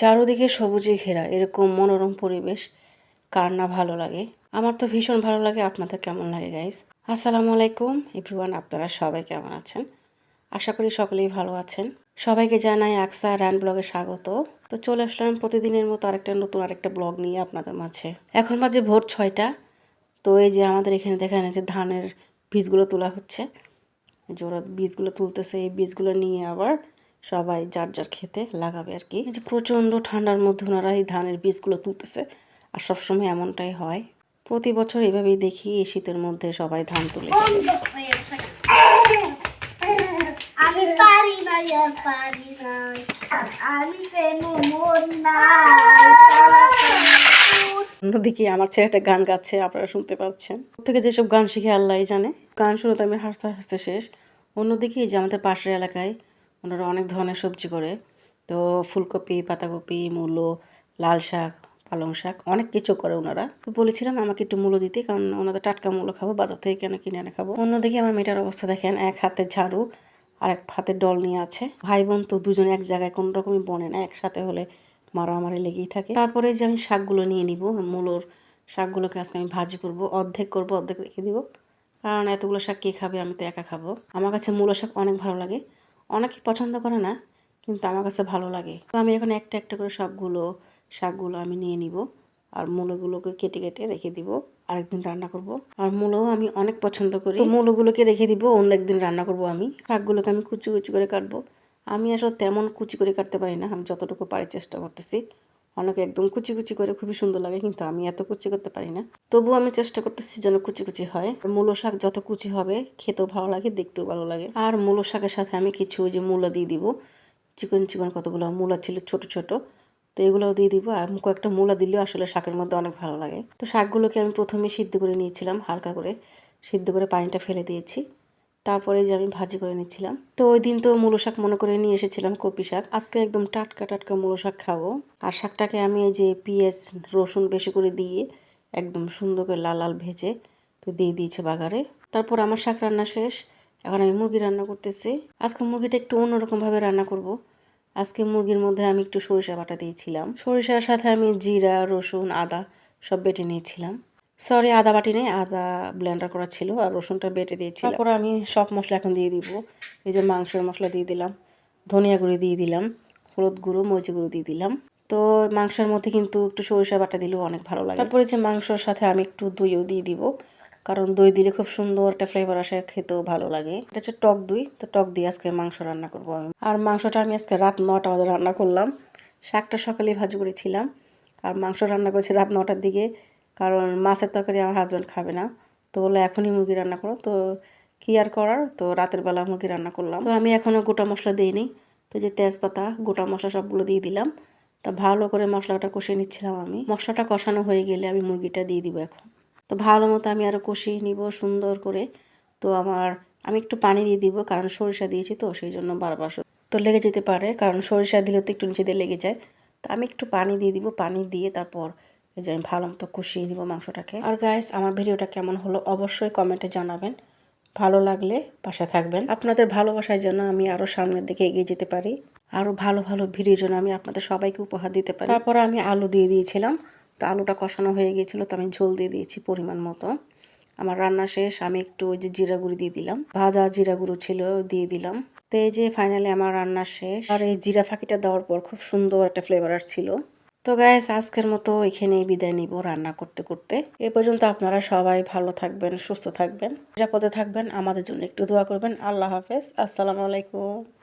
চারোদিকে সবুজে ঘেরা, এরকম মনোরম পরিবেশ। কার না ভালো লাগে? আমার তো ভীষণ ভালো লাগে। আপনাদের কেমন লাগে গাইস আসসালামু আলাইকুম। এভরিওয়ান আপনারা সবাই কেমন আছেন? আশা করি সকলেই ভালো আছেন। সবাইকে জানাই আকসা র্যান ব্লগে স্বাগত। তো চলে আসলাম প্রতিদিনের মতো আরেকটা নতুন আরেকটা ব্লগ নিয়ে আপনাদের মাঝে। এখন বাজে ভোর ছয়টা। তো এই যে আমাদের এখানে এই যে ধানের বীজগুলো তোলা হচ্ছে। ওরা বীজগুলো তুলতেছে। এই বীজগুলো নিয়ে আবার সবাই যার যার খেতে লাগাবে আর কি। এই যে প্রচণ্ড ঠান্ডার মধ্যে ওনারা এই ধানের বীজগুলো তুলতেছে আর সবসময় এমনটাই হয়। প্রতি বছর এভাবেই দেখি এই শীতের মধ্যে সবাই ধান তুলে। আমি পারি না আর পারি না আমি কেন মন নাই অন্যদিকে আমার ছেলেটা গান গাচ্ছে আপনারা শুনতে পাচ্ছেন। থেকে যেসব গান শিখে আল্লাহ জানে। গান শুনে তো আমি হাসতে হাসতে শেষ। অন্যদিকে এই যে আমাদের পাশের এলাকায় ওনারা অনেক ধরনের সবজি করে। তো ফুলকপি, পাতাকপি, মূলো, লাল শাক, পালং শাক, অনেক কিছু করে ওনারা। তো বলেছিলাম আমাকে একটু মূলো দিতে, কারণ ওনাদের টাটকা মূলো খাব, বাজার থেকে কেন কিনে এনে খাব। অন্যদিকে আমার মেয়েটার অবস্থা দেখেন, এক হাতে ঝাড়ু আর এক হাতে ডল নিয়ে আছে। ভাই বোন তো দুজনে এক জায়গায়, কোনো রকমই বনে না, একসাথে হলে মারামারি লেগেই থাকে। তারপরে যে আমি শাকগুলো নিয়ে নিব, মূলোর শাকগুলোকে আজকে আমি ভাজি করব, অর্ধেক করব, অর্ধেক রেখে দিব। কারণ এতগুলো শাক কে খাবে, আমি তো একা খাব। আমার কাছে মূলো শাক অনেক ভালো লাগে। অনেকে পছন্দ করে না, কিন্তু আমার কাছে ভালো লাগে। তো আমি এখন একটা একটা করে সবগুলো শাকগুলো আমি নিয়ে নিব, আর মূলোগুলোকে কেটে কেটে রেখে দিব, আরেকদিন রান্না করব। আর মূলও আমি অনেক পছন্দ করি। তো মূলগুলোকে রেখে দিব, অন্য একদিন রান্না করব আমি। শাকগুলোকে আমি কুচি কুচি করে কাটবো। আমি আসলে তেমন কুচি করে কাটতে পারি না, আমি যতটুকু পারি চেষ্টা করতেছি। অনেকে একদম কুচি কুচি করে খুবই সুন্দর লাগে, কিন্তু আমি এত কুচি করতে পারি না। তবুও আমি চেষ্টা করতেছি যেন কুচি কুচি হয়। মূলো শাক যত কুচি হবে, খেতেও ভালো লাগে, দেখতেও ভালো লাগে। আর মূলো শাকের সাথে আমি কিছু যে মূলো দিয়ে দিব। চিকন চিকন কতগুলো মূলা ছিল, ছোট ছোট। তো এগুলোও দিয়ে দিব। আর কয়েকটা মূলা দিলেও আসলে শাকের মধ্যে অনেক ভালো লাগে। তো শাকগুলোকে আমি প্রথমে সিদ্ধ করে নিয়েছিলাম হালকা করে। সিদ্ধ করে পানিটা ফেলে দিয়েছি। তারপরে যে আমি ভাজি করে নিচ্ছিলাম। তো ওই দিন তো মূলো শাক মনে করে নিয়ে এসেছিলাম কপি শাক। আজকে একদম টাটকা টাটকা মূলো শাক খাব। আর শাকটাকে আমি এই যে পিঁয়াজ, রসুন বেশি করে দিয়ে একদম সুন্দর করে লাল লাল ভেজে তো দিয়ে দিয়েছে বাগারে। তারপর আমার শাক রান্না শেষ। এখন আমি মুরগি রান্না করতেছি। আজকে মুরগিটা একটু অন্যরকমভাবে রান্না করব। আজকে মুরগির মধ্যে আমি একটু সরিষা বাটা দিয়েছিলাম। সরিষার সাথে আমি জিরা, রসুন, আদা সব বেটে নিয়েছিলাম। সরি, আদা বাটি নেই, আদা ব্লেন্ডার করা ছিল আর রসুনটা বেটে দিয়েছি তারপর আমি সব মশলা এখন দিয়ে দিব। এই যে মাংসের মশলা দিয়ে দিলাম, ধনিয়া গুঁড়ি দিয়ে দিলাম, হলুদ গুঁড়ো, মরিচি গুঁড়ো দিয়ে দিলাম। তো মাংসের মধ্যে কিন্তু একটু সরিষা বাটা দিলেও অনেক ভালো লাগে। তারপরে যে মাংসর সাথে আমি একটু দইও দিয়ে দিব, কারণ দই দিলে খুব সুন্দর একটা ফ্লেভার আসে, খেতেও ভালো লাগে। এটা হচ্ছে টক দই, তো টক দিয়ে আজকে মাংস রান্না করব আমি। আর মাংসটা আমি আজকে রাত নটা বাজে রান্না করলাম। শাকটা সকালে ভাজি করেছিলাম, আর মাংস রান্না করেছি রাত নটার দিকে। কারণ মাছের তরকারি আমার হাজব্যান্ড খাবে না। তো বলল, এখনই মুরগি রান্না করো। তো কী আর করার? তো রাতের বেলা মুরগি রান্না করলাম। তো আমি এখনও গোটা মশলা দিইনি। তো যে তেজপাতা, গোটা মশলা সবগুলো দিয়ে দিলাম। তা ভালো করে মশলাটা কষিয়ে নিচ্ছিলাম আমি। মশলাটা কষানো হয়ে গেলে আমি মুরগিটা দিয়ে দিব এখন। তো ভালো মতো আমি আরও কষিয়ে নিব সুন্দর করে। তো আমার, আমি একটু পানি দিয়ে দিব, কারণ সরিষা দিয়েছি তো, সেই জন্য বারবার তো লেগে যেতে পারে, কারণ সরিষা দিলে তো একটু নিচে দিয়ে লেগে যায়। তো আমি একটু পানি দিয়ে দিব, পানি দিয়ে তারপর এই যে আমি ভালো মতো কষিয়ে নিব মাংসটাকে। আর গাইস আমার ভিডিওটা কেমন হলো অবশ্যই কমেন্টে জানাবেন। ভালো লাগলে পাশে থাকবেন। আপনাদের ভালোবাসার জন্য আমি আরও সামনের দিকে এগিয়ে যেতে পারি। আরও ভালো ভালো ভিডিওর জন্য আমি আপনাদের সবাইকে উপহার দিতে পারি। তারপরে আমি আলু দিয়ে দিয়েছিলাম। তো আলুটা কষানো হয়ে গিয়েছিল, তো আমি ঝোল দিয়ে দিয়েছি পরিমাণ মতো। আমার রান্না শেষ, আমি একটু ওই যে জিরা গুঁড়ি দিয়ে দিলাম। ভাজা জিরা গুঁড়ো ছিল, দিয়ে দিলাম। তো এই যে ফাইনালি আমার রান্না শেষ। আর এই জিরা ফাঁকিটা দেওয়ার পর খুব সুন্দর একটা ফ্লেভার আসছিল। তো গাইস আজকের মতো এখানেই বিদায় নিব রান্না করতে করতে। এ পর্যন্ত আপনারা সবাই ভালো থাকবেন, সুস্থ থাকবেন, নিরাপদে থাকবেন। আমাদের জন্য একটু দোয়া করবেন। আল্লাহ হাফেজ। আসসালামু আলাইকুম।